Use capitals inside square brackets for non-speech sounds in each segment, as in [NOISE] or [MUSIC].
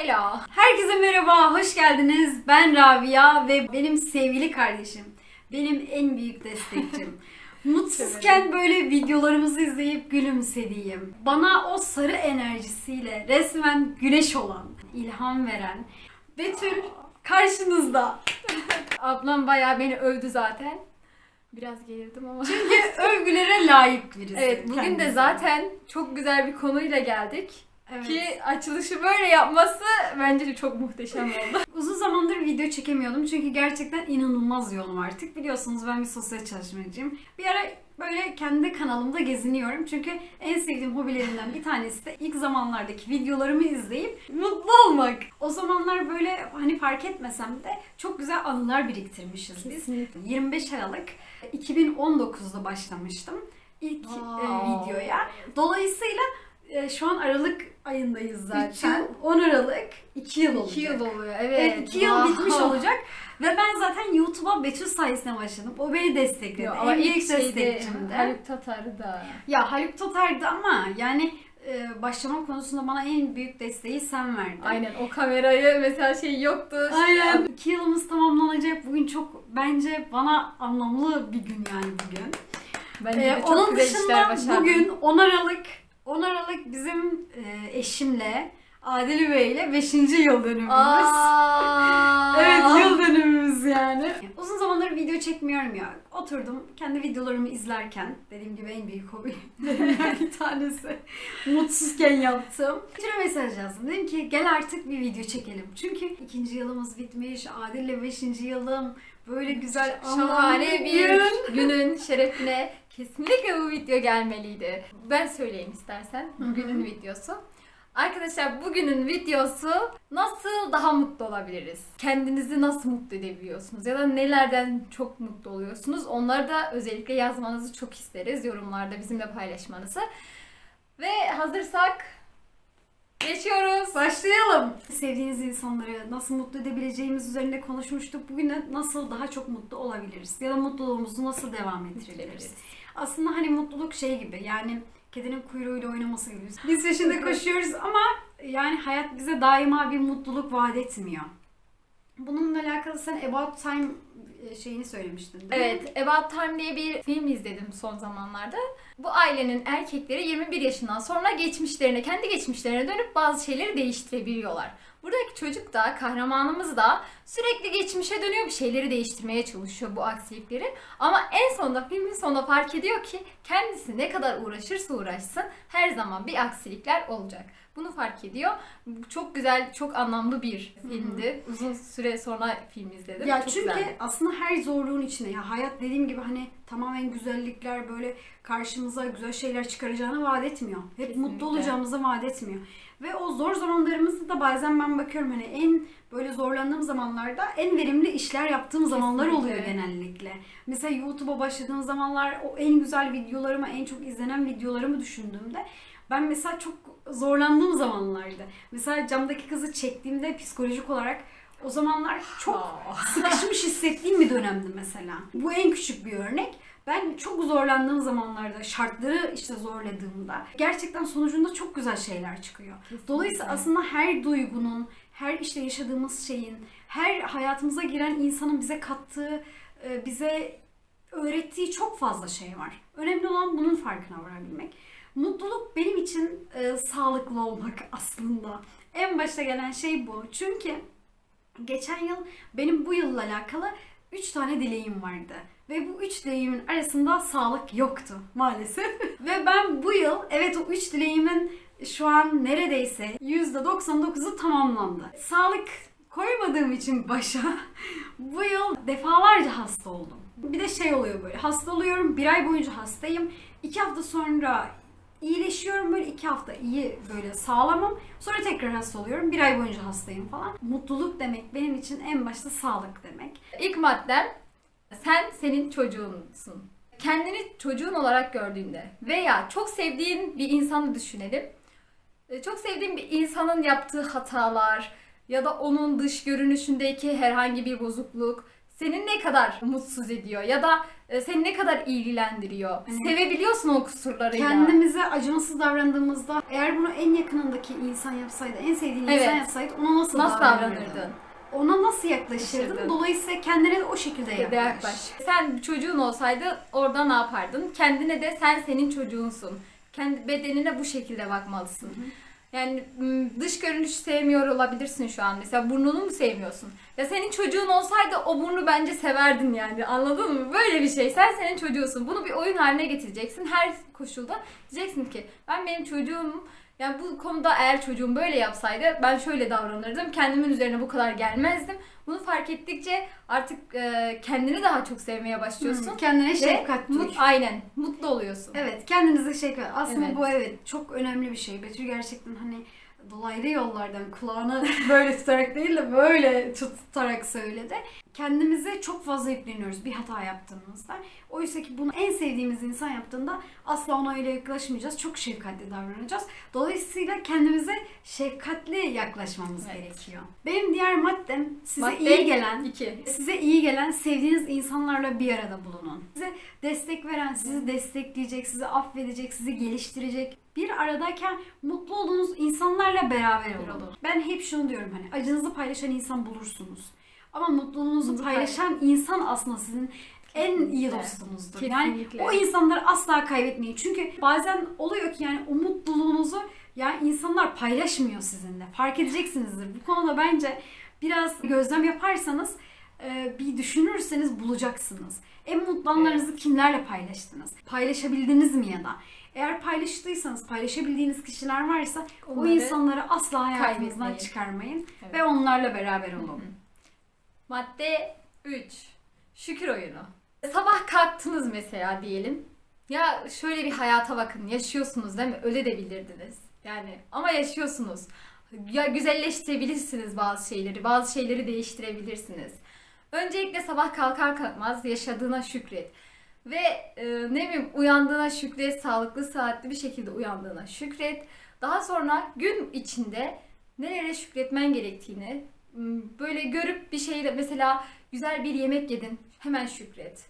Hello. Herkese merhaba, hoş geldiniz. Ben Rabia ve benim sevgili kardeşim. Benim en büyük destekçim. [LAUGHS] Mutsuzken böyle videolarımızı izleyip gülümsediğim, bana o sarı enerjisiyle resmen güneş olan, ilham veren Betül karşınızda. [LAUGHS] Ablam bayağı beni övdü zaten. Biraz gerildim ama. Çünkü övgülere layık birisi. evet bugün de kendisi. zaten çok güzel bir konuyla geldik. Evet. Ki açılışı böyle yapması bence de çok muhteşem [LAUGHS] oldu. Uzun zamandır video çekemiyordum çünkü gerçekten inanılmaz yoğunum artık. Biliyorsunuz ben bir sosyal çalışmacıyım. Bir ara böyle kendi kanalımda geziniyorum. Çünkü en sevdiğim hobilerimden bir tanesi de ilk zamanlardaki videolarımı izleyip mutlu olmak. O zamanlar böyle hani fark etmesem de çok güzel anılar biriktirmişiz biz. Kesinlikle. 25 Aralık 2019'da başlamıştım ilk e, Wow. videoya. Dolayısıyla e, şu an Aralık ayındayız zaten. Üç yıl. 10 Aralık 2 yıl olacak. 2 yıl oluyor evet. Evet, 2 yıl Wow. bitmiş olacak. Ve ben zaten YouTube'a Betül sayesinde başladım. O beni destekledi. Yo, en ama büyük ilk şeyde destekçim de. Haluk Tatar'ı da. Ya Haluk Totar'dı ama yani e, başlama konusunda bana en büyük desteği sen verdin. Aynen o kamerayı mesela şey yoktu. Aynen. İki yılımız tamamlanacak. Bugün çok bence bana anlamlı bir gün yani bugün. Bence Ee, de çok onun güzel işler dışında başardın. bugün 10 Aralık 10 Aralık bizim e, eşimle Adil Bey ile 5. yıl dönümümüz. [LAUGHS] Evet yıl dönümümüz yani. Uzun zamandır video çekmiyorum ya. Oturdum kendi videolarımı izlerken dediğim gibi en büyük hobilerimden bir tanesi. Mutsuzken yaptım. Bir mesaj yazdım. Dedim ki gel artık bir video çekelim. Çünkü ikinci yılımız bitmiş. Adil'le beşinci yılım. Böyle güzel Şahane bir gün. günün şerefine kesinlikle bu video gelmeliydi. Ben söyleyeyim istersen bugünün videosu. Arkadaşlar bugünün videosu nasıl daha mutlu olabiliriz? Kendinizi nasıl mutlu edebiliyorsunuz? Ya da nelerden çok mutlu oluyorsunuz? Onları da özellikle yazmanızı çok isteriz. Yorumlarda bizimle paylaşmanızı. Ve hazırsak geçiyoruz. Başlayalım. Sevdiğiniz insanları nasıl mutlu edebileceğimiz üzerinde konuşmuştuk. Bugün nasıl daha çok mutlu olabiliriz? Ya da mutluluğumuzu nasıl devam ettirebiliriz? Aslında hani mutluluk şey gibi yani kedinin kuyruğuyla oynaması gibi. Biz peşinde koşuyoruz ama yani hayat bize daima bir mutluluk vaat etmiyor. Bununla alakalı sen About Time e, şeyini söylemiştin değil mi? Evet, About Time diye bir film izledim son zamanlarda. Bu ailenin erkekleri 21 yaşından sonra geçmişlerine, kendi geçmişlerine dönüp bazı şeyleri değiştirebiliyorlar. Buradaki çocuk da, kahramanımız da sürekli geçmişe dönüyor bir şeyleri değiştirmeye çalışıyor bu aksilikleri. Ama en sonunda filmin sonunda fark ediyor ki kendisi ne kadar uğraşırsa uğraşsın her zaman bir aksilikler olacak. Bunu fark ediyor. Çok güzel, çok anlamlı bir filmdi. Uzun süre sonra film izledim. Ya Çok çünkü güzeldi. aslında her zorluğun içinde ya hayat dediğim gibi hani tamamen güzellikler böyle karşımıza güzel şeyler çıkaracağını vaat etmiyor. Hep Kesinlikle. mutlu olacağımızı vaat etmiyor. Ve o zor zamanlarımızda da bazen ben bakıyorum hani en böyle zorlandığım zamanlarda en verimli işler yaptığım zamanlar oluyor Kesinlikle. genellikle. Mesela YouTube'a başladığım zamanlar o en güzel videolarımı, en çok izlenen videolarımı düşündüğümde ben mesela çok zorlandığım zamanlardı. Mesela camdaki kızı çektiğimde psikolojik olarak o zamanlar çok [LAUGHS] sıkışmış hissettiğim bir dönemdi mesela. Bu en küçük bir örnek. Ben çok zorlandığım zamanlarda, şartları işte zorladığımda gerçekten sonucunda çok güzel şeyler çıkıyor. Dolayısıyla aslında her duygunun, her işte yaşadığımız şeyin, her hayatımıza giren insanın bize kattığı, e, bize öğrettiği çok fazla şey var. Önemli olan bunun farkına varabilmek. Mutluluk benim için e, sağlıklı olmak [LAUGHS] aslında. En başta gelen şey bu. Çünkü geçen yıl benim bu yılla alakalı 3 tane dileğim vardı. Ve bu 3 dileğimin arasında sağlık yoktu maalesef. [LAUGHS] Ve ben bu yıl evet o 3 dileğimin şu an neredeyse %99'u tamamlandı. Sağlık koymadığım için başa [LAUGHS] bu yıl defalarca hasta oldum. Bir de şey oluyor böyle hasta oluyorum bir ay boyunca hastayım. 2 hafta sonra iyileşiyorum böyle iki hafta iyi böyle sağlamım. Sonra tekrar hasta oluyorum. Bir ay boyunca hastayım falan. Mutluluk demek benim için en başta sağlık demek. İlk maddem sen senin çocuğunsun. Kendini çocuğun olarak gördüğünde veya çok sevdiğin bir insanı düşünelim. E, Çok sevdiğin bir insanın yaptığı hatalar ya da onun dış görünüşündeki herhangi bir bozukluk seni ne kadar mutsuz ediyor ya da e, seni ne kadar ilgilendiriyor. Hani- Sevebiliyorsun o kusurlarıyla. Kendimize acımasız davrandığımızda eğer bunu en yakınındaki insan yapsaydı, en sevdiğin Evet. insan yapsaydı ona nasıl, nasıl davranırdın? davranırdın? Ona nasıl yaklaşırdın? Yaklaşırdın. Dolayısıyla kendine de o şekilde yaklaş. yaklaş. Sen çocuğun olsaydı orada ne yapardın? Kendine de sen senin çocuğunsun. Kendi bedenine bu şekilde bakmalısın. Yani dış görünüş sevmiyor olabilirsin şu an. Mesela burnunu mu sevmiyorsun? Ya senin çocuğun olsaydı o burnu bence severdin yani. Anladın mı? Böyle bir şey. Sen senin çocuğusun. Bunu bir oyun haline getireceksin. Her koşulda diyeceksin ki ben benim çocuğum yani bu konuda eğer çocuğum böyle yapsaydı ben şöyle davranırdım. Kendimin üzerine bu kadar gelmezdim. Bunu fark ettikçe artık e, kendini daha çok sevmeye başlıyorsun. Hı, Kendine şefkat mut, aynen. Mutlu oluyorsun. Evet, kendinize şefkat. Aslında Evet. bu evet çok önemli bir şey. Betül gerçekten hani dolaylı yollardan kulağına [LAUGHS] böyle tutarak değil de böyle tutarak söyledi. Kendimize çok fazla yükleniyoruz bir hata yaptığımızda. Oysa ki bunu en sevdiğimiz insan yaptığında asla ona öyle yaklaşmayacağız. Çok şefkatli davranacağız. Dolayısıyla kendimize şefkatli yaklaşmamız Evet. gerekiyor. Benim diğer maddem size Madde iyi gelen iki. Size iyi gelen, sevdiğiniz insanlarla bir arada bulunun. Size destek veren, sizi destekleyecek, sizi affedecek, sizi geliştirecek. Bir aradayken mutlu olduğunuz insanlarla beraber olun. Ben hep şunu diyorum hani acınızı paylaşan insan bulursunuz. Ama mutluluğunuzu Bunu paylaşan insan aslında sizin en iyi dostunuzdur. Kesinlikle. Yani o insanları asla kaybetmeyin. Çünkü bazen oluyor ki yani o mutluluğunuzu yani insanlar paylaşmıyor sizinle. Fark edeceksinizdir. Bu konuda bence biraz gözlem yaparsanız e, bir düşünürseniz bulacaksınız. En mutlu anlarınızı kimlerle paylaştınız? Paylaşabildiniz mi ya da? Eğer paylaştıysanız, paylaşabildiğiniz kişiler varsa o Onları insanları asla hayatınızdan çıkarmayın Evet. ve onlarla beraber olun. Madde 3. Şükür oyunu. Sabah kalktınız mesela diyelim. Ya şöyle bir hayata bakın. Yaşıyorsunuz değil mi? Öyle de bilirdiniz. Yani ama yaşıyorsunuz. Ya güzelleştirebilirsiniz bazı şeyleri. Bazı şeyleri değiştirebilirsiniz. Öncelikle sabah kalkar kalkmaz yaşadığına şükret. Ve e, ne bileyim uyandığına şükret, sağlıklı saatli bir şekilde uyandığına şükret. Daha sonra gün içinde nelere şükretmen gerektiğini böyle görüp bir şeyle mesela güzel bir yemek yedin hemen şükret.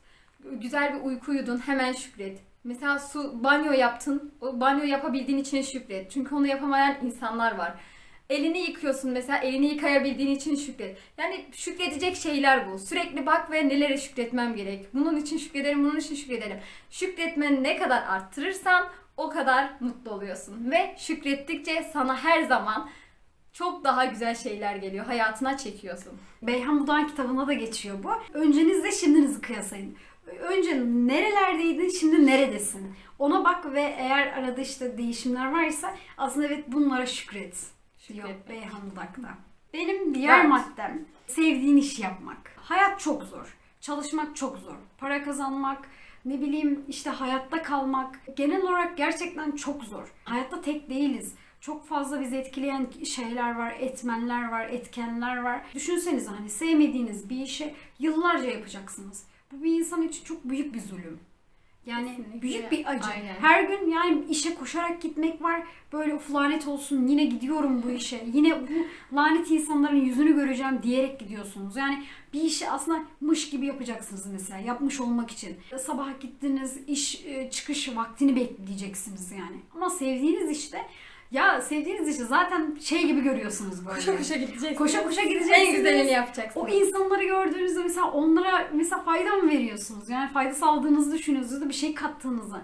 Güzel bir uyku uyudun hemen şükret. Mesela su banyo yaptın. O banyo yapabildiğin için şükret. Çünkü onu yapamayan insanlar var. Elini yıkıyorsun mesela elini yıkayabildiğin için şükret. Yani şükredecek şeyler bu. Sürekli bak ve nelere şükretmem gerek. Bunun için şükrederim, bunun için şükrederim. Şükretmeni ne kadar arttırırsan o kadar mutlu oluyorsun. Ve şükrettikçe sana her zaman çok daha güzel şeyler geliyor. Hayatına çekiyorsun. Beyhan Budan kitabında da geçiyor bu. Öncenizle şimdinizi kıyaslayın. Önce nerelerdeydin, şimdi neredesin? Ona bak ve eğer arada işte değişimler varsa aslında evet bunlara şükret. Yok Şükret. Beyhan Budak'ta. Benim diğer Evet. maddem sevdiğin işi yapmak. Hayat çok zor. Çalışmak çok zor. Para kazanmak, ne bileyim işte hayatta kalmak genel olarak gerçekten çok zor. Hayatta tek değiliz. Çok fazla bizi etkileyen şeyler var, etmenler var, etkenler var. Düşünsenize hani sevmediğiniz bir işi yıllarca yapacaksınız. Bu bir insan için çok büyük bir zulüm. Yani Kesinlikle. büyük bir acı. Aynen. Her gün yani işe koşarak gitmek var. Böyle of lanet olsun yine gidiyorum bu işe. Yine bu lanet insanların yüzünü göreceğim diyerek gidiyorsunuz. Yani bir işi aslında mış gibi yapacaksınız mesela yapmış olmak için. Sabah gittiniz iş e, çıkış vaktini bekleyeceksiniz yani. Ama sevdiğiniz işte ya sevdiğiniz işi zaten şey gibi görüyorsunuz böyle. Koşa koşa gideceksin. Koşa koşa En gideceksiniz. güzelini yapacaksın. O insanları gördüğünüzde mesela onlara mesela fayda mı veriyorsunuz? Yani fayda sağladığınızı düşünüyorsunuz da bir şey kattığınızı.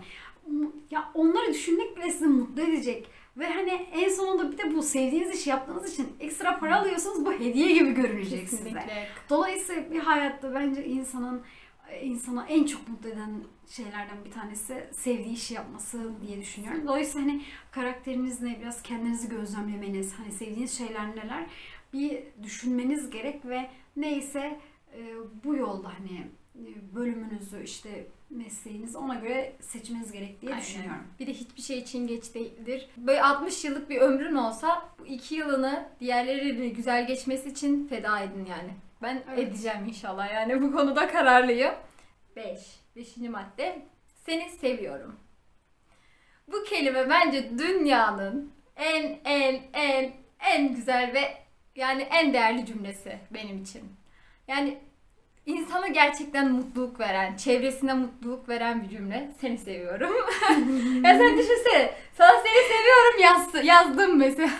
Ya onları düşünmek bile sizi mutlu edecek. Ve hani en sonunda bir de bu sevdiğiniz işi yaptığınız için ekstra para alıyorsunuz. Bu hediye gibi görünecek size. Kesinlikle. Dolayısıyla bir hayatta bence insanın insana en çok mutlu eden şeylerden bir tanesi sevdiği işi yapması diye düşünüyorum. Dolayısıyla hani karakteriniz ne biraz kendinizi gözlemlemeniz, hani sevdiğiniz şeyler neler bir düşünmeniz gerek ve neyse e, bu yolda hani e, bölümünüzü işte mesleğiniz ona göre seçmeniz gerek diye Aynen. düşünüyorum. Bir de hiçbir şey için geç değildir. Böyle 60 yıllık bir ömrün olsa bu iki yılını diğerlerinin güzel geçmesi için feda edin yani. Ben Evet. edeceğim inşallah yani bu konuda kararlıyım. 5. Beşinci madde. Seni seviyorum. Bu kelime bence dünyanın en en en en güzel ve yani en değerli cümlesi benim için. Yani insana gerçekten mutluluk veren, çevresine mutluluk veren bir cümle. Seni seviyorum. [LAUGHS] ya sen düşünsene. Sana seni seviyorum yaz, yazdım mesela.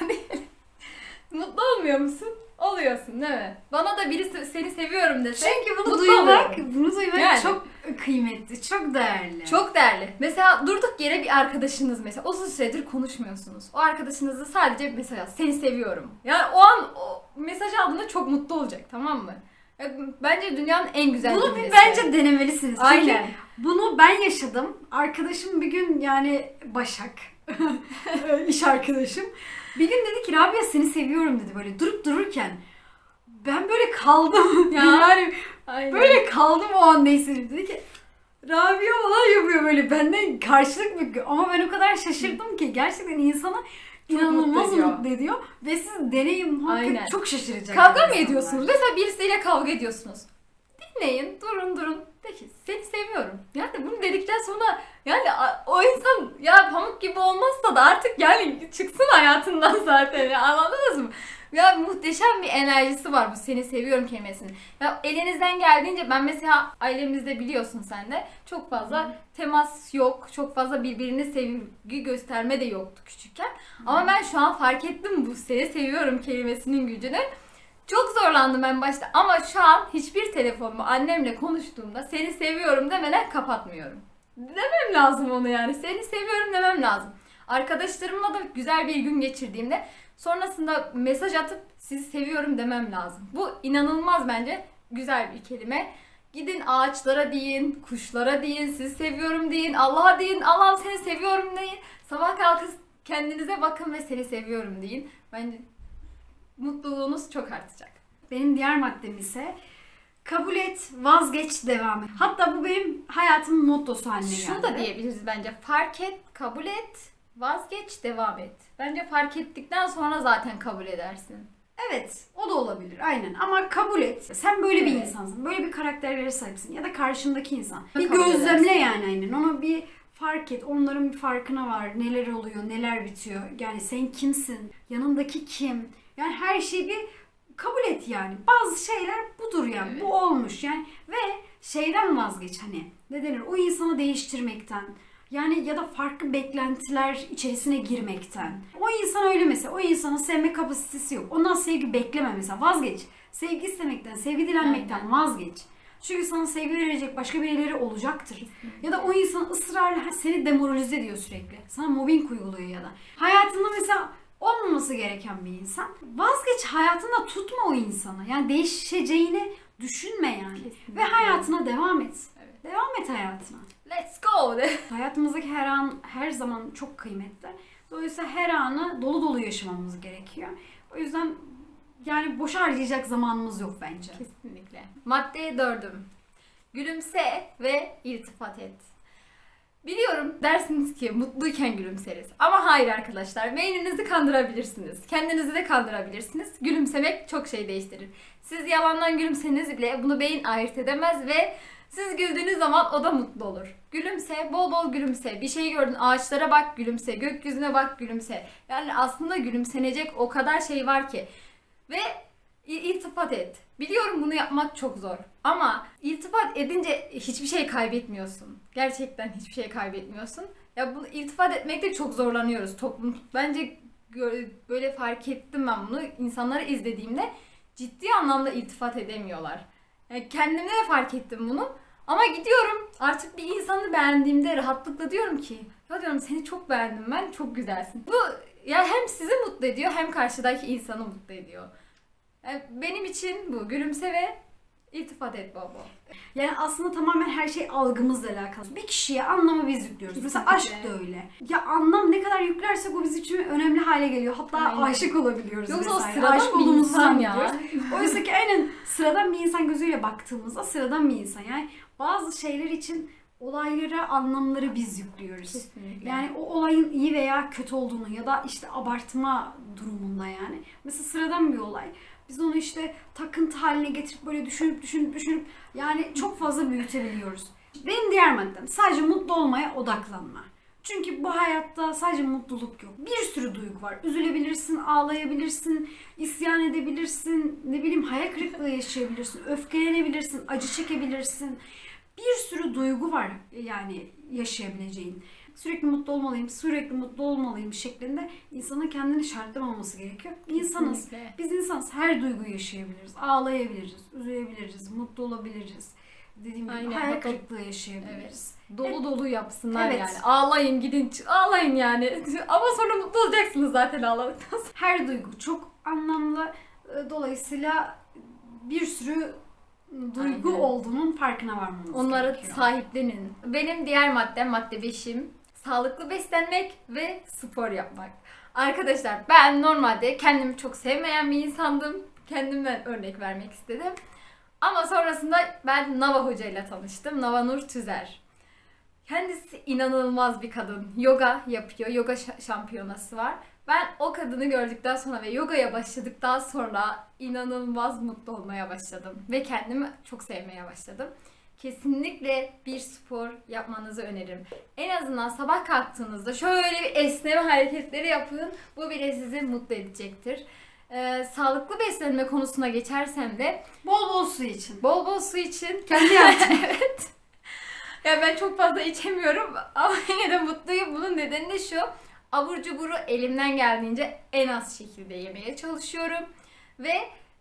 [LAUGHS] Mutlu olmuyor musun? Oluyorsun değil mi? Bana da birisi seni seviyorum dese Çünkü bunu mutlu duymak, oluyorum. bunu duymak Yani. çok kıymetli, çok değerli. Çok değerli. Mesela durduk yere bir arkadaşınız mesela uzun süredir konuşmuyorsunuz. O arkadaşınızı sadece mesela seni seviyorum. Yani o an o mesaj aldığında çok mutlu olacak tamam mı? E, Bence dünyanın en güzel Bunu bir cümlesi. bence denemelisiniz. Çünkü Aynen. bunu ben yaşadım. Arkadaşım bir gün yani Başak, [LAUGHS] iş arkadaşım. Bir gün dedi ki Rabia seni seviyorum dedi böyle durup dururken. Ben böyle kaldım. Ya. [LAUGHS] yani Aynen. böyle kaldım o an neyse. Dedi ki Rabia falan yapıyor böyle benden karşılık bekliyor. Ama ben o kadar şaşırdım ki gerçekten insana Çok inanılmaz mutlu ediyor. mutlu ediyor. Ve siz deneyin muhakkak Aynen. çok şaşıracaksınız. Kavga mı ediyorsunuz? Mesela birisiyle kavga ediyorsunuz. Dinleyin, durun durun. De ki seni seviyorum. Yani bunu dedikten sonra yani o insan ya pamuk gibi olmazsa da artık yani çıksın hayatından [LAUGHS] zaten ya anladınız mı? Ya muhteşem bir enerjisi var bu seni seviyorum kelimesinin. Ya elinizden geldiğince ben mesela ailemizde biliyorsun sen de çok fazla temas yok. Çok fazla birbirine sevgi gösterme de yoktu küçükken. Ama ben şu an fark ettim bu seni seviyorum kelimesinin gücünü. Çok zorlandım en başta ama şu an hiçbir telefonumu annemle konuştuğumda seni seviyorum demeden kapatmıyorum. Demem lazım onu yani. Seni seviyorum demem lazım. Arkadaşlarımla da güzel bir gün geçirdiğimde sonrasında mesaj atıp sizi seviyorum demem lazım. Bu inanılmaz bence güzel bir kelime. Gidin ağaçlara deyin, kuşlara deyin, sizi seviyorum deyin, Allah'a deyin, Allah'ım seni seviyorum deyin. Sabah kalkın kendinize bakın ve seni seviyorum deyin. Bence mutluluğunuz çok artacak. Benim diğer maddem ise kabul et, vazgeç, devam et. Hatta bu benim hayatımın mottosu haline geldi. Şunu da diyebiliriz bence. Fark et, kabul et, vazgeç, devam et. Bence fark ettikten sonra zaten kabul edersin. Evet, o da olabilir aynen ama kabul et. Sen böyle bir Evet. insansın, böyle bir karakterlere sahipsin ya da karşındaki insan. Bir Kabul gözlemle edersin. yani aynen. Onu bir fark et. Onların bir farkına var. Neler oluyor, neler bitiyor. Yani sen kimsin? Yanındaki kim? Yani her şeyi bir kabul et yani. Bazı şeyler budur yani. Evet. Bu olmuş yani. Ve şeyden vazgeç hani. Ne denir? O insanı değiştirmekten. Yani ya da farklı beklentiler içerisine girmekten. O insan öyle mesela. O insanın sevme kapasitesi yok. Ondan sevgi bekleme mesela. Vazgeç. Sevgi istemekten, sevgi dilenmekten Aynen. vazgeç. Çünkü sana sevgi verecek başka birileri olacaktır. Ya da o insan ısrarla seni demoralize ediyor sürekli. Sana mobbing uyguluyor ya da. Hayatında mesela olmaması gereken bir insan. Vazgeç hayatında tutma o insanı. Yani değişeceğini düşünme yani. Kesinlikle. Ve hayatına devam et. Evet. Devam et hayatına. Let's go. Hayatımızdaki her an her zaman çok kıymetli. Dolayısıyla her anı dolu dolu yaşamamız gerekiyor. O yüzden yani boşa harcayacak zamanımız yok bence. Kesinlikle. Madde dördüm. Gülümse ve iltifat et. Biliyorum dersiniz ki mutluyken gülümseriz. Ama hayır arkadaşlar. Beyninizi kandırabilirsiniz. Kendinizi de kandırabilirsiniz. Gülümsemek çok şey değiştirir. Siz yalandan gülümseniz bile bunu beyin ayırt edemez ve siz güldüğünüz zaman o da mutlu olur. Gülümse, bol bol gülümse. Bir şey gördün, ağaçlara bak gülümse, gökyüzüne bak gülümse. Yani aslında gülümsenecek o kadar şey var ki. Ve İltifat et. Biliyorum bunu yapmak çok zor. Ama iltifat edince hiçbir şey kaybetmiyorsun. Gerçekten hiçbir şey kaybetmiyorsun. Ya bunu iltifat etmekte çok zorlanıyoruz toplum. Bence böyle fark ettim ben bunu. İnsanları izlediğimde ciddi anlamda iltifat edemiyorlar. Yani kendimde de fark ettim bunu. Ama gidiyorum artık bir insanı beğendiğimde rahatlıkla diyorum ki ya diyorum seni çok beğendim ben çok güzelsin. Bu ya hem sizi mutlu ediyor hem karşıdaki insanı mutlu ediyor. Yani benim için bu gülümse ve iltifat et bol. Yani aslında tamamen her şey algımızla alakalı. Bir kişiye anlamı biz yüklüyoruz. Mesela aşk da öyle. Ya anlam ne kadar yüklersek o bizim için önemli hale geliyor. Hatta Aynen. aşık olabiliyoruz Yoksa vesaire. sıradan Aşık bir insan ya. Oysa ki aynen sıradan bir insan gözüyle baktığımızda sıradan bir insan. Yani bazı şeyler için olaylara anlamları biz yüklüyoruz. Kesinlikle. Yani o olayın iyi veya kötü olduğunu ya da işte abartma durumunda yani. Mesela sıradan bir olay. Biz onu işte takıntı haline getirip böyle düşünüp düşünüp düşünüp yani çok fazla büyütebiliyoruz. Benim diğer maddem sadece mutlu olmaya odaklanma. Çünkü bu hayatta sadece mutluluk yok. Bir sürü duygu var. Üzülebilirsin, ağlayabilirsin, isyan edebilirsin, ne bileyim hayal kırıklığı yaşayabilirsin, öfkelenebilirsin, acı çekebilirsin. Bir sürü duygu var yani yaşayabileceğin. Sürekli mutlu olmalıyım, sürekli mutlu olmalıyım şeklinde insanın kendini şartlamaması gerekiyor. İnsanız. Kesinlikle. Biz insanız. Her duyguyu yaşayabiliriz. Ağlayabiliriz, üzülebiliriz, mutlu olabiliriz. Dediğim gibi Aynen, hayal kırıklığı yaşayabiliriz. Dolu dolu yapsınlar Evet. yani. Ağlayın gidin ağlayın yani. [LAUGHS] Ama sonra mutlu olacaksınız zaten ağladıktan sonra. Her duygu çok anlamlı. Ee, Dolayısıyla bir sürü duygu Aynen. olduğunun farkına varmamız Onları gerekiyor. sahiplenin. Benim diğer maddem madde 5'im. Sağlıklı beslenmek ve spor yapmak. Arkadaşlar ben normalde kendimi çok sevmeyen bir insandım. Kendimden örnek vermek istedim. Ama sonrasında ben Nava Hoca ile tanıştım. Nava Nur Tüzer. Kendisi inanılmaz bir kadın. Yoga yapıyor. Yoga şa- şampiyonası var. Ben o kadını gördükten sonra ve yogaya başladıktan sonra inanılmaz mutlu olmaya başladım. Ve kendimi çok sevmeye başladım. Kesinlikle bir spor yapmanızı öneririm. En azından sabah kalktığınızda şöyle bir esneme hareketleri yapın. Bu bile sizi mutlu edecektir. Ee, sağlıklı beslenme konusuna geçersem de Bol bol su için. bol bol su için [LAUGHS] Kendi yaptım. evet. Ya ben çok fazla içemiyorum [LAUGHS] ama yine de mutluyum. Bunun nedeni de şu. Abur cuburu elimden geldiğince en az şekilde yemeye çalışıyorum. Ve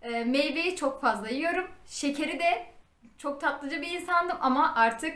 e, meyveyi çok fazla yiyorum. Şekeri de çok tatlıcı bir insandım ama artık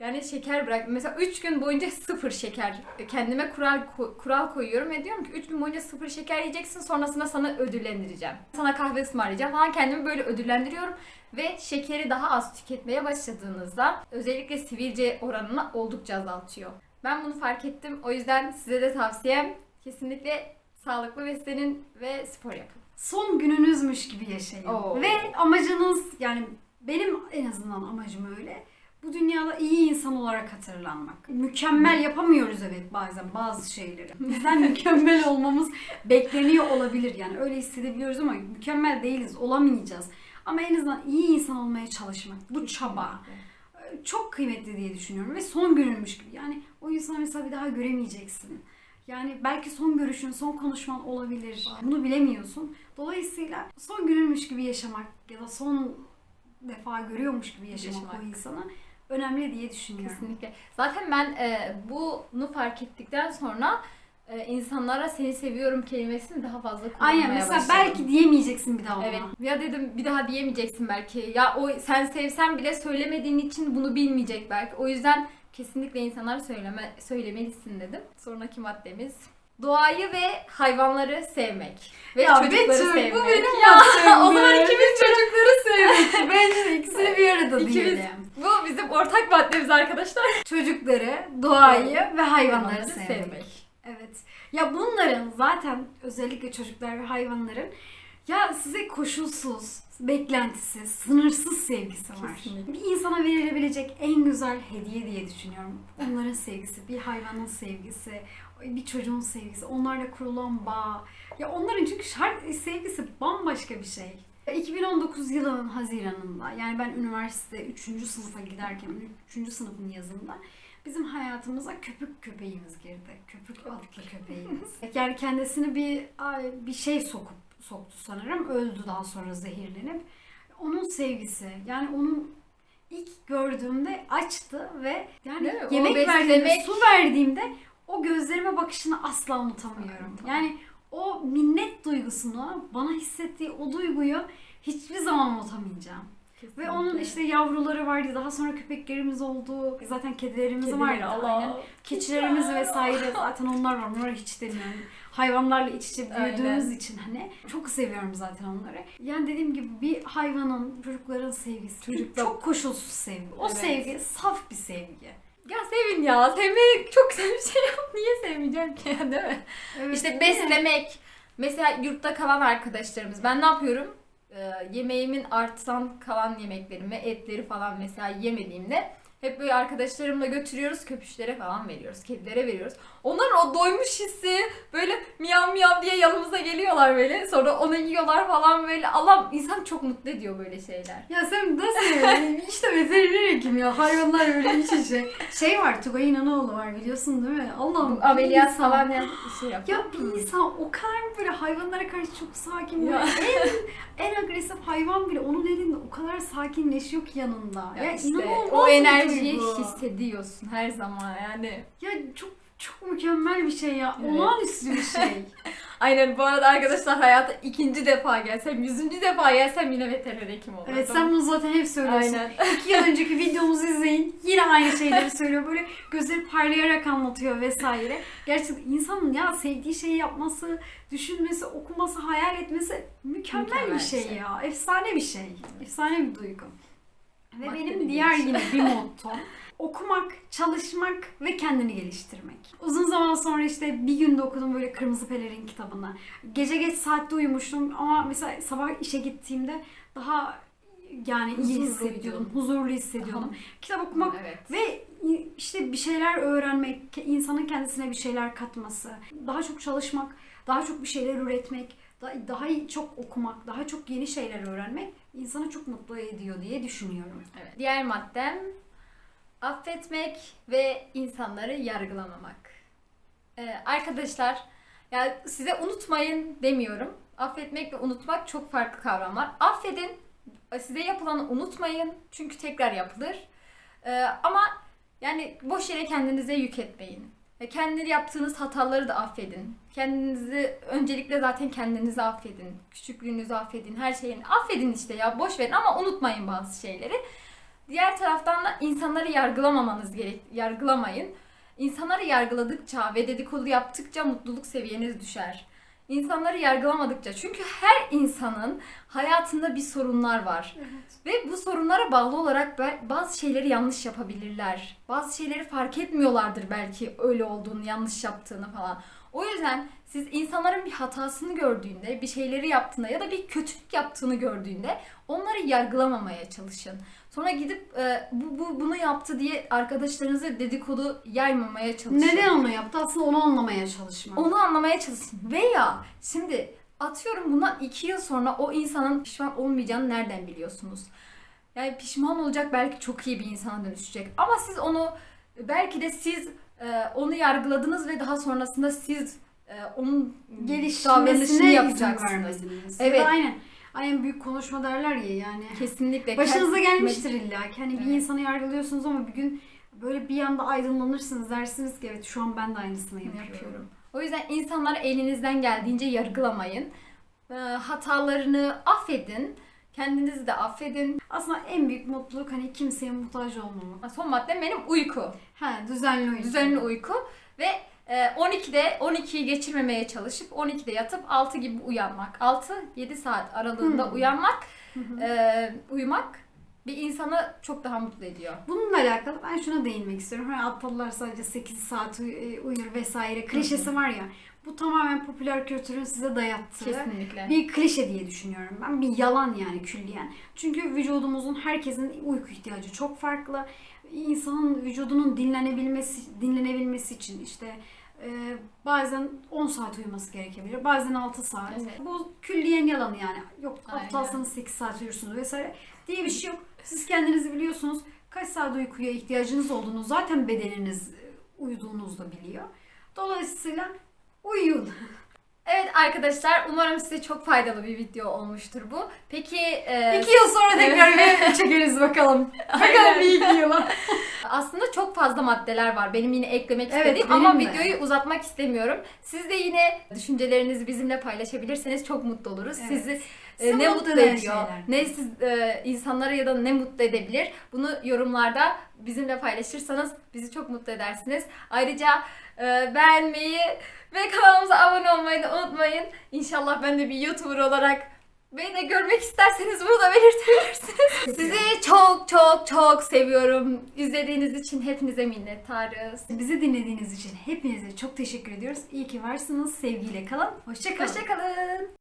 yani şeker bırak. Mesela 3 gün boyunca sıfır şeker. Kendime kural kural koyuyorum ve diyorum ki 3 gün boyunca sıfır şeker yiyeceksin. Sonrasında sana ödüllendireceğim. Sana kahve ısmarlayacağım falan. Kendimi böyle ödüllendiriyorum. Ve şekeri daha az tüketmeye başladığınızda özellikle sivilce oranını oldukça azaltıyor. Ben bunu fark ettim. O yüzden size de tavsiyem kesinlikle sağlıklı beslenin ve spor yapın. Son gününüzmüş gibi yaşayın. Oo. Ve amacınız yani benim en azından amacım öyle. Bu dünyada iyi insan olarak hatırlanmak. Mükemmel yapamıyoruz evet bazen bazı şeyleri. Bizden [LAUGHS] mükemmel olmamız bekleniyor olabilir. Yani öyle hissedebiliyoruz ama mükemmel değiliz, olamayacağız. Ama en azından iyi insan olmaya çalışmak. Bu çaba çok kıymetli diye düşünüyorum ve son gününmüş gibi. Yani o insanı mesela bir daha göremeyeceksin. Yani belki son görüşün, son konuşman olabilir. Bunu bilemiyorsun. Dolayısıyla son gününmüş gibi yaşamak ya da son defa görüyormuş gibi yaşamak, Yaşamak. o insana önemli diye düşünüyorum. Kesinlikle. Zaten ben e, bunu fark ettikten sonra e, insanlara seni seviyorum kelimesini daha fazla kullanmaya Aynen mesela başladım. belki diyemeyeceksin bir daha ona. Evet. Ya dedim bir daha diyemeyeceksin belki. Ya o sen sevsen bile söylemediğin için bunu bilmeyecek belki. O yüzden kesinlikle insanlara söyleme söylemelisin dedim. Sonraki maddemiz doğayı ve hayvanları sevmek ve Ya çocukları Betül, sevmek. bu benim ya, [LAUGHS] o zaman ikimiz çocukları sevmek. [LAUGHS] Bence ikisini bir arada İkimiz- diyelim. Bu bizim ortak maddemiz arkadaşlar. Çocukları, doğayı ve hayvanları Hayvanları sevmek. sevmek. Evet. Ya bunların zaten özellikle çocuklar ve hayvanların ya size koşulsuz, beklentisiz, sınırsız sevgisi var. Kesinlikle. Bir insana verilebilecek en güzel hediye diye düşünüyorum. Onların sevgisi, bir hayvanın sevgisi, bir çocuğun sevgisi, onlarla kurulan bağ. Ya onların çünkü şart sevgisi bambaşka bir şey. 2019 yılının Haziran'ında yani ben üniversite 3. sınıfa giderken 3. sınıfın yazında bizim hayatımıza köpük köpeğimiz girdi. Köpük adlı köpeğimiz. [LAUGHS] Yani kendisini bir bir şey sokup soktu sanırım. Öldü daha sonra zehirlenip. Onun sevgisi yani onun ilk gördüğümde açtı ve yani Değil yemek verdiğimde, su verdiğimde o gözlerime bakışını asla unutamıyorum. Yani o minnet duygusunu, bana hissettiği o duyguyu hiçbir zaman unutamayacağım. Ve onun işte yavruları vardı. Daha sonra köpeklerimiz oldu. Zaten kedilerimiz Kedileri, vardı. Allah. Aynen. Keçilerimiz vesaire zaten onlar var. Onlara hiç demiyorum. Hayvanlarla iç içe büyüdüğümüz Aynen. için hani çok seviyorum zaten onları. Yani dediğim gibi bir hayvanın, çocukların sevgisi. Çocuklar- Çok koşulsuz sevgi. O Evet. sevgi saf bir sevgi. Ya sevin ya. Sevmek çok güzel bir şey. [LAUGHS] Niye sevmeyeceğim ki ya değil mi? Evet, İşte beslemek. Mesela yurtta kalan arkadaşlarımız. Ben ne yapıyorum? Ee, yemeğimin artan kalan yemeklerimi, etleri falan mesela yemediğimde Hep böyle arkadaşlarımla götürüyoruz, köpüşlere falan veriyoruz, kedilere veriyoruz. Onların o doymuş hissi böyle miyav miyav diye yanımıza geliyorlar böyle. Sonra onu yiyorlar falan böyle. Allah insan çok mutlu ediyor böyle şeyler. Ya sen nasıl işte veteriner hekim ya. Hayvanlar böyle iç içe. Şey var Tugay İnanoğlu var biliyorsun değil mi? Allah'ım. Ameliyat falan ya şey yapıyor. Ya bir insan o kadar böyle hayvanlara karşı çok sakin Ya. en, en agresif hayvan bile onun elinde o kadar sakinleşiyor ki yanında. Ya, Ya işte o enerjiyi hissediyorsun her zaman yani. Ya çok çok mükemmel bir şey ya. Evet. Olağanüstü bir şey. [LAUGHS] Aynen bu arada arkadaşlar hayata ikinci defa gelsem, yüzüncü defa gelsem yine veteriner hekim olurdum. evet sen bunu zaten hep söylüyorsun. Aynen. [LAUGHS] İki yıl önceki videomuzu izleyin. Yine aynı şeyleri söylüyor. Böyle gözleri parlayarak anlatıyor vesaire. Gerçekten insanın ya sevdiği şeyi yapması, düşünmesi, okuması, hayal etmesi mükemmel, Mükemmel bir şey şey. ya. Efsane bir şey. Efsane bir duygu. Ve Maddeli benim diğer yine bir mottom [LAUGHS] okumak, çalışmak ve kendini geliştirmek. Uzun zaman sonra işte bir günde okudum böyle Kırmızı Pelerin kitabını. Gece geç saatte uyumuştum ama mesela sabah işe gittiğimde daha yani iyi Huzurlu hissediyordum, huzurlu hissediyordum. Kitap okumak Evet. ve işte bir şeyler öğrenmek, insanın kendisine bir şeyler katması, daha çok çalışmak, daha çok bir şeyler üretmek, daha, daha iyi- çok okumak, daha çok yeni şeyler öğrenmek insanı çok mutlu ediyor diye düşünüyorum. Evet. Diğer maddem affetmek ve insanları yargılamamak. Ee, arkadaşlar ya size unutmayın demiyorum. Affetmek ve unutmak çok farklı kavramlar. Affedin, size yapılanı unutmayın çünkü tekrar yapılır. Ee, ama yani boş yere kendinize yük etmeyin. Kendi yaptığınız hataları da affedin. Kendinizi öncelikle zaten kendinizi affedin. Küçüklüğünüzü affedin. Her şeyini affedin işte ya boş verin ama unutmayın bazı şeyleri. Diğer taraftan da insanları yargılamamanız gerek. Yargılamayın. İnsanları yargıladıkça ve dedikodu yaptıkça mutluluk seviyeniz düşer. İnsanları yargılamadıkça çünkü her insanın hayatında bir sorunlar var. Ve bu sorunlara bağlı olarak bazı şeyleri yanlış yapabilirler. Bazı şeyleri fark etmiyorlardır belki öyle olduğunu, yanlış yaptığını falan. O yüzden siz insanların bir hatasını gördüğünde, bir şeyleri yaptığında ya da bir kötülük yaptığını gördüğünde onları yargılamamaya çalışın. Sonra gidip e, bu, bu bunu yaptı diye arkadaşlarınıza dedikodu yaymamaya çalışın. Neden onu yaptı? Aslında onu anlamaya çalışmak. Onu anlamaya çalışın. Veya şimdi atıyorum bundan iki yıl sonra o insanın pişman olmayacağını nereden biliyorsunuz? Yani pişman olacak belki çok iyi bir insana dönüşecek. Ama siz onu belki de siz onu yargıladınız ve daha sonrasında siz e, onun Gelişmesine yapacaksınız. Evet. Aynen. Aynen büyük konuşma derler ya yani. Kesinlikle. Başınıza gelmiştir illa ki. Hani bir Evet. insanı yargılıyorsunuz ama bir gün böyle bir anda aydınlanırsınız dersiniz ki evet şu an ben de aynısını yapıyorum. yapıyorum. O yüzden insanları elinizden geldiğince yargılamayın. E, hatalarını affedin. Kendinizi de affedin. Aslında en büyük mutluluk hani kimseye muhtaç olmamak. Son maddem benim uyku. Ha düzenli uyku. Düzenli uyku ve e, 12'de 12'yi geçirmemeye çalışıp 12'de yatıp 6 gibi uyanmak. 6-7 saat aralığında Hmm. uyanmak, e, uyumak bir insanı çok daha mutlu ediyor. Bununla alakalı ben şuna değinmek istiyorum. Hani aptallar sadece 8 saat uy- e, uyur vesaire klişesi var ya. Bu tamamen popüler kültürün size dayattığı Kesinlikle. bir klişe diye düşünüyorum ben. Bir yalan yani külliyen. Çünkü vücudumuzun herkesin uyku ihtiyacı çok farklı. İnsanın vücudunun dinlenebilmesi dinlenebilmesi için işte e, bazen 10 saat uyuması gerekebilir. Bazen 6 saat. Evet. Bu külliyen yalan yani. Yok aptalsanız 8 saat uyursunuz vesaire diye bir şey yok. Siz kendinizi biliyorsunuz. Kaç saat uykuya ihtiyacınız olduğunu zaten bedeniniz e, uyuduğunuzda biliyor. Dolayısıyla uyuyun. Evet arkadaşlar umarım size çok faydalı bir video olmuştur bu. Peki e, İki yıl sonra tekrar bir [LAUGHS] çekeriz bakalım. Bakalım bir iki yıla. [LAUGHS] aslında çok fazla maddeler var benim yine eklemek Evet, istediğim ama de. videoyu uzatmak istemiyorum. Siz de yine düşüncelerinizi bizimle paylaşabilirseniz çok mutlu oluruz. Evet. Sizi e, ne mutlu ediyor, şeyler. ne siz e, insanları ya da ne mutlu edebilir bunu yorumlarda bizimle paylaşırsanız bizi çok mutlu edersiniz. Ayrıca e, beğenmeyi ve kanalımıza abone olmayı da unutmayın. İnşallah ben de bir YouTuber olarak beni de görmek isterseniz bunu da belirtebilirsiniz. Sizi çok çok çok seviyorum. İzlediğiniz için hepinize minnettarız. Bizi dinlediğiniz için hepinize çok teşekkür ediyoruz. İyi ki varsınız. Sevgiyle kalın. Hoşça kalın. Hoşçakalın.